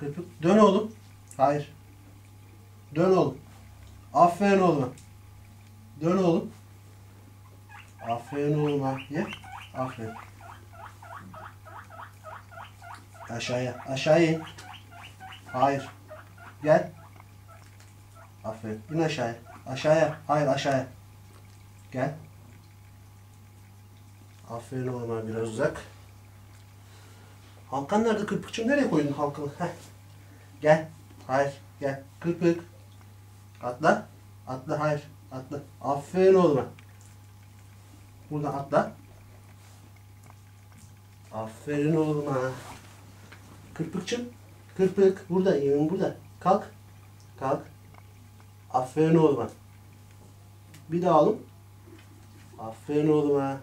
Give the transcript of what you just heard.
Kırpık. Dön oğlum. Hayır. Dön oğlum. Aferin oğluma. Dön oğlum. Aferin oğluma. Ye. Aferin. Aşağıya. Aşağıya in. Hayır. Gel. Aferin. İn aşağıya. Aşağıya. Hayır aşağıya. Gel. Aferin oğluma biraz uzak. Halkan nerede kırpıkçım? Nereye koydun halkanı? Heh. Gel. Hayır. Gel. Kırpık. Atla. Atla. Hayır. Atla. Aferin oğluma. Buradan atla. Aferin oğluma. Kırpıkçım. Kırpık. Burada. Yemin burada. Kalk. Kalk. Aferin oğluma. Bir daha oğlum. Aferin oğluma.